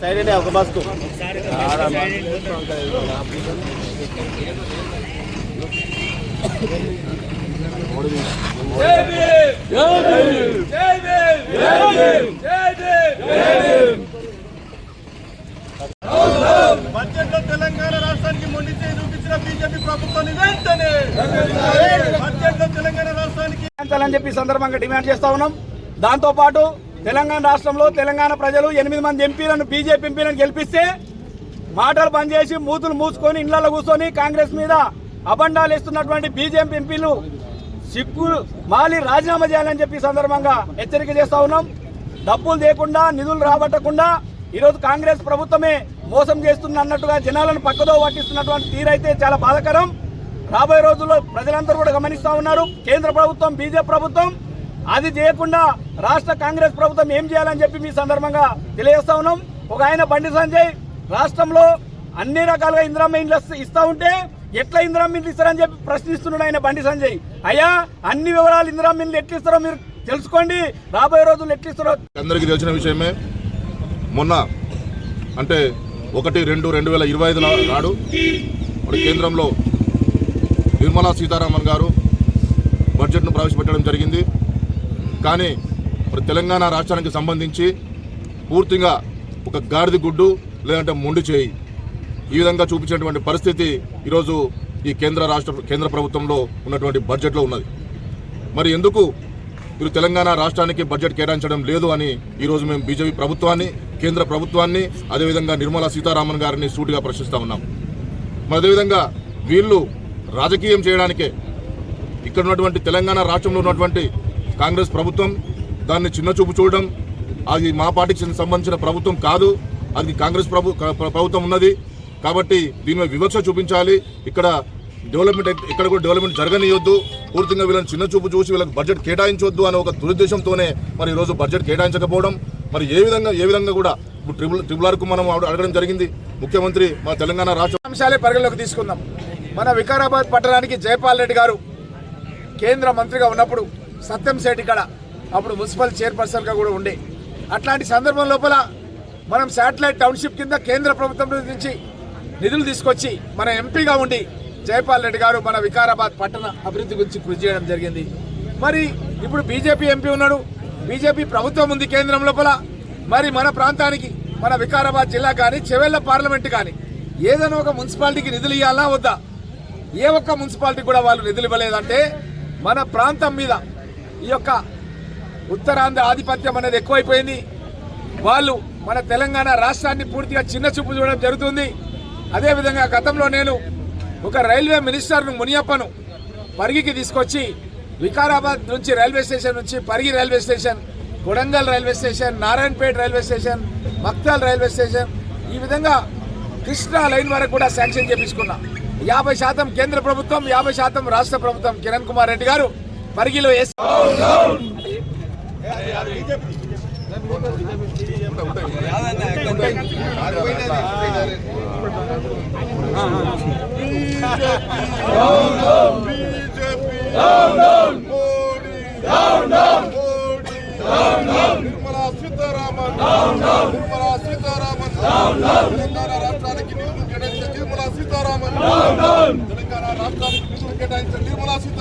Side ఒక బస్కు బడ్జెట్లో తెలంగాణ రాష్ట్రానికి మొండి చేయి చూపించిన బీజేపీ ప్రభుత్వాన్ని వెంటనే. బడ్జెట్లో తెలంగాణ రాష్ట్రానికి అని చెప్పి సందర్భంగా డిమాండ్ చేస్తా ఉన్నాం. దాంతో పాటు తెలంగాణ రాష్ట్రంలో తెలంగాణ ప్రజలు ఎనిమిది మంది ఎంపీలను బీజేపీ ఎంపీలను గెలిపిస్తే మాటలు పనిచేసి మూతులు మూసుకొని ఇళ్ళలో కూర్చొని కాంగ్రెస్ మీద అబండాలు ఇస్తున్నటువంటి బీజేపీ ఎంపీలు సిగ్గు మాలి రాజీనామా చేయాలని చెప్పి సందర్భంగా హెచ్చరిక చేస్తా ఉన్నాం. డబ్బులు లేకుండా నిధులు రాబట్టకుండా ఈరోజు కాంగ్రెస్ ప్రభుత్వమే మోసం చేస్తుంది అన్నట్టుగా జనాలను పక్కదో పట్టిస్తున్నటువంటి తీరైతే చాలా బాధాకరం. రాబోయే రోజుల్లో ప్రజలందరూ కూడా గమనిస్తూ ఉన్నారు. కేంద్ర ప్రభుత్వం బీజేపీ ప్రభుత్వం అది చేయకుండా రాష్ట్ర కాంగ్రెస్ ప్రభుత్వం ఏం చేయాలని చెప్పి మీ సందర్భంగా తెలియజేస్తా ఉన్నాం. ఒక ఆయన బండి సంజయ్ రాష్ట్రంలో అన్ని రకాలుగా ఇందిరమ్మ ఇండ్లు ఇస్తా ఉంటే ఎట్లా ఇందిరమ్మ ఇండ్లు ఇస్తారని చెప్పి ప్రశ్నిస్తున్నాడు ఆయన బండి సంజయ్. అయ్యా అన్ని వివరాలు ఇందిరమ్మ ఇండ్లు ఎట్లు ఇస్తారో మీరు తెలుసుకోండి. రాబోయే రోజులు ఎట్లు ఇస్తారో అందరికీ తెలిసిన విషయమే. మొన్న అంటే ఒకటి రెండు రెండు వేల ఇరవై ఐదు నాడు మరి కేంద్రంలో నిర్మలా సీతారామన్ గారు బడ్జెట్ను ప్రవేశపెట్టడం జరిగింది. కానీ మరి తెలంగాణ రాష్ట్రానికి సంబంధించి పూర్తిగా ఒక గాడిద గుడ్డు లేదంటే మొండి చేయి. ఈ విధంగా చూపించినటువంటి పరిస్థితి ఈరోజు ఈ కేంద్ర రాష్ట్ర కేంద్ర ప్రభుత్వంలో ఉన్నటువంటి బడ్జెట్లో ఉన్నది. మరి ఎందుకు మీరు తెలంగాణ రాష్ట్రానికి బడ్జెట్ కేటాయించడం లేదు అని ఈరోజు మేము బీజేపీ ప్రభుత్వాన్ని కేంద్ర ప్రభుత్వాన్ని అదేవిధంగా నిర్మలా సీతారామన్ గారిని సూటిగా ప్రశ్నిస్తా ఉన్నాం. మరి అదేవిధంగా వీళ్ళు రాజకీయం చేయడానికే ఇక్కడ ఉన్నటువంటి తెలంగాణ రాష్ట్రంలో ఉన్నటువంటి కాంగ్రెస్ ప్రభుత్వం దాన్ని చిన్న చూపు చూడడం అది మా పార్టీకి సంబంధించిన ప్రభుత్వం కాదు అది కాంగ్రెస్ ప్రభు ప్రభుత్వం ఉన్నది. కాబట్టి దీని మీద వివక్ష చూపించాలి. ఇక్కడ డెవలప్మెంట్ ఇక్కడ కూడా డెవలప్మెంట్ జరగనియొద్దు. పూర్తిగా వీళ్ళని చిన్న చూపు చూసి వీళ్ళకి బడ్జెట్ కేటాయించొద్దు అనే ఒక దురుద్దేశంతోనే మరి ఈరోజు బడ్జెట్ కేటాయించకపోవడం. మరి ఏ విధంగా ఏ విధంగా కూడా ఇప్పుడు ట్రిబుల్ ట్రిబుల్ ఆర్కు మనం అడగడం జరిగింది. ముఖ్యమంత్రి మా తెలంగాణ రాష్ట్ర అంశాలే పరిగణలోకి తీసుకుందాం. మన వికారాబాద్ పట్టణానికి జయపాల్ రెడ్డి గారు కేంద్ర మంత్రిగా ఉన్నప్పుడు సత్యం శెట్టి ఇక్కడ అప్పుడు మున్సిపల్ చైర్పర్సన్గా కూడా ఉండే. అట్లాంటి సందర్భం లోపల మనం శాటిలైట్ టౌన్షిప్ కింద కేంద్ర ప్రభుత్వం నుంచి నిధులు తీసుకొచ్చి మన ఎంపీగా ఉండి జయపాల్ రెడ్డి గారు మన వికారాబాద్ పట్టణ అభివృద్ధి గురించి కృషి చేయడం జరిగింది. మరి ఇప్పుడు బీజేపీ ఎంపీ ఉన్నాడు. బీజేపీ ప్రభుత్వం ఉంది కేంద్రం లోపల. మరి మన ప్రాంతానికి మన వికారాబాద్ జిల్లా కానీ చెవెళ్ళ పార్లమెంట్ కానీ ఏదైనా ఒక మున్సిపాలిటీకి నిధులు ఇవ్వాలా వద్దా? ఏ ఒక్క మున్సిపాలిటీ కూడా వాళ్ళు నిధులు ఇవ్వలేదంటే మన ప్రాంతం మీద ఈ యొక్క ఉత్తరాంధ్ర ఆధిపత్యం అనేది ఎక్కువైపోయింది. వాళ్ళు మన తెలంగాణ రాష్ట్రాన్ని పూర్తిగా చిన్న చూపు చూడడం జరుగుతుంది. అదేవిధంగా గతంలో నేను ఒక రైల్వే మినిస్టర్ను మునియప్పను పరిగికి తీసుకొచ్చి వికారాబాద్ నుంచి రైల్వే స్టేషన్ నుంచి Parigi railway station Kodangal railway station Narayanpet railway station Maktal railway station ఈ విధంగా కృష్ణా లైన్ వరకు కూడా శాంక్షన్ చేపించుకున్నా. యాభై శాతం కేంద్ర ప్రభుత్వం యాభై శాతం రాష్ట్ర ప్రభుత్వం. కిరణ్ కుమార్ రెడ్డి గారు పరిగిలో వేసి నిర్మలా సీతారామన్ నిర్మలా సీతారామన్ తెలంగాణ రాష్ట్రానికి నిధులు కేటాయించిన నిర్మలా సీతారామన్ తెలంగాణ రాష్ట్రానికి నిధులు కేటాయించిన నిర్మలా సీతారామన్